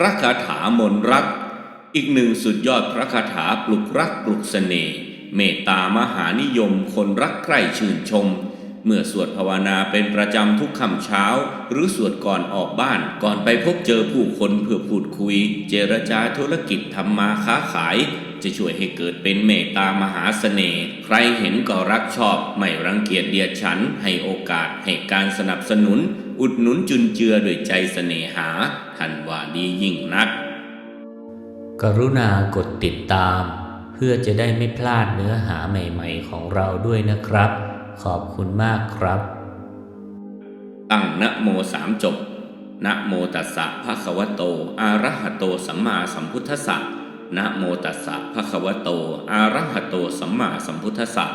พระคาถามนต์รัก อีกหนึ่งสุดยอดพระคาถาปลุกรักปลุกเสน่ห์เมตตามหานิยมคนรักใคร่ชื่นชม เมื่อสวดภาวนาเป็นประจำทุกค่ำเช้า หรือสวดก่อนออกบ้านก่อนไปพบเจอผู้คนเพื่อพูดคุย เจรจาธุรกิจทำมาค้าขาย จะช่วยให้เกิดเป็นเมตตามหาเสน่ห์ใครเห็นก็รักชอบ ไม่รังเกียจเดียดฉัน ให้โอกาสให้การสนับสนุน อุดหนุนจุนเจือด้วยใจเสน่หาทันว่าดียิ่งนัก กรุณากดติดตาม เพื่อจะได้ไม่พลาดเนื้อหาใหม่ๆของเราด้วยนะครับ ขอบคุณมากครับ ตั้งนะโมสามจบนะโมตัสสะภะคะวะโต อะระหะโตสัมมาสัมพุทธัสสะนะโมตัสสะภะคะวะโต อะระหะโตสัมมาสัมพุทธัสสะ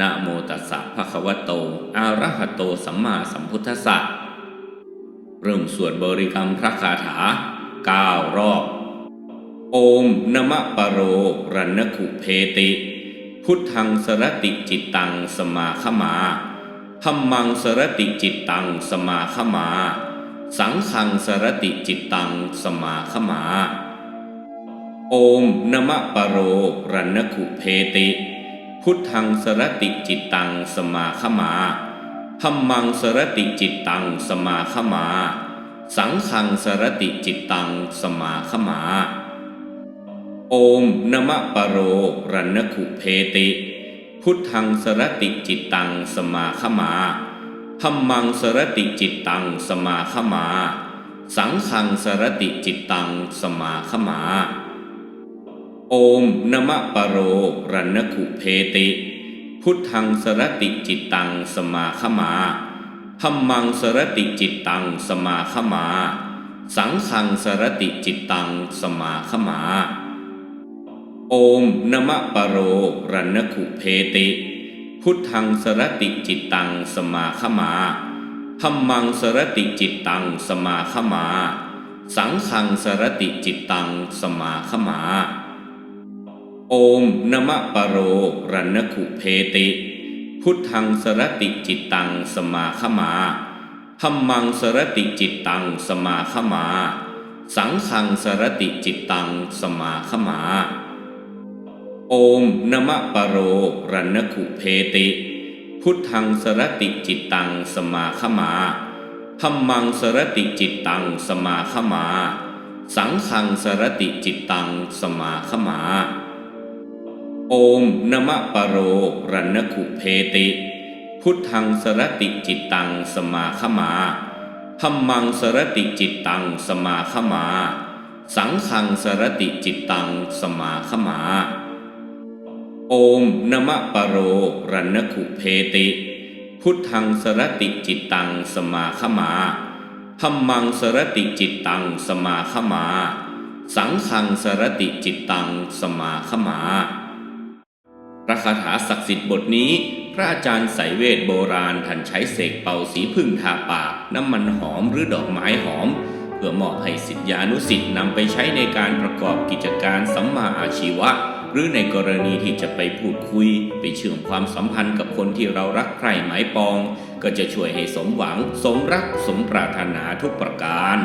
นะโมตัสสะภะคะวะโต อะระหะโตสัมมาสัมพุทธัสสะ เริ่มสวดบริกรรมพระคาถาเก้ารอบ โอมนมะปะโรรันขุเพติ พุทธังสรติจิตตังสมาคมาธรรมังสรติจิตตังสมาคมา สังขังสรติจิตตังสมาคมา โอมนมะปะโรรันขุเพติ พุทธังสรติจิตตังสมาคมา ธรรมังสรติจิตตังสมาคมา สังขังสรติจิตตังสมาคมา โอมนมะปะโรรันขุเพติ พุทธังสรติจิตตังสมาคมาธรรมังสรติจิตตังสมาคมา สังขังสรติจิตตังสมาคมา โอมนมะปะโรรันขุเพติ พุทธังสรติจิตตังสมาคมาธรรมังสรติจิตตังสมาคมา สังขังสรติจิตตังสมาคมา โอมนมะปะโรรันขุเพติ พุทธังสรติจิตตังสมาคมาธรรมังสรติจิตตังสมาคมา สังขังสรติจิตตังสมาคมา โอมนมะปะโรรันขุเพติ พุทธังสรติจิตตังสมาคมาธรรมังสรติจิตตังสมาคมา สังขังสรติจิตตังสมาคมา โอมนมะปะโรรันขุเพติ พุทธังสรติจิตตังสมาคมาธรรมังสรติจิตตังสมาคมา สังขังสรติจิตตังสมาคมา โอมนมะปะโรรันขุเพติ พุทธังสรติจิตตังสมาคมาธรรมังสรติจิตตังสมาคมา สังขังสรติจิตตังสมาคมา โอมนมะปะโรรันขุเพติ พุทธังสรติจิตตังสมาคมาธรรมังสรติจิตตังสมาคมา สังขังสรติจิตตังสมาคมา พระคาถาศักดิ์สิทธิ์บทนี้ พระอาจารย์ไสยเวทโบราณท่านใช้เสกเป่าสีพึ่งทาปาก น้ำมันหอมหรือดอกไม้หอม เพื่อมอบให้สิทธิานุสิทธิ์นำไปใช้ในการประกอบกิจการสัมมาอาชีวะ หรือในกรณีที่จะไปพูดคุย ไปเชื่อมความสัมพันธ์กับคนที่เรารักใคร่หมายปอง ก็จะช่วยให้สมหวัง สมรักสมปรารถนาทุกประการ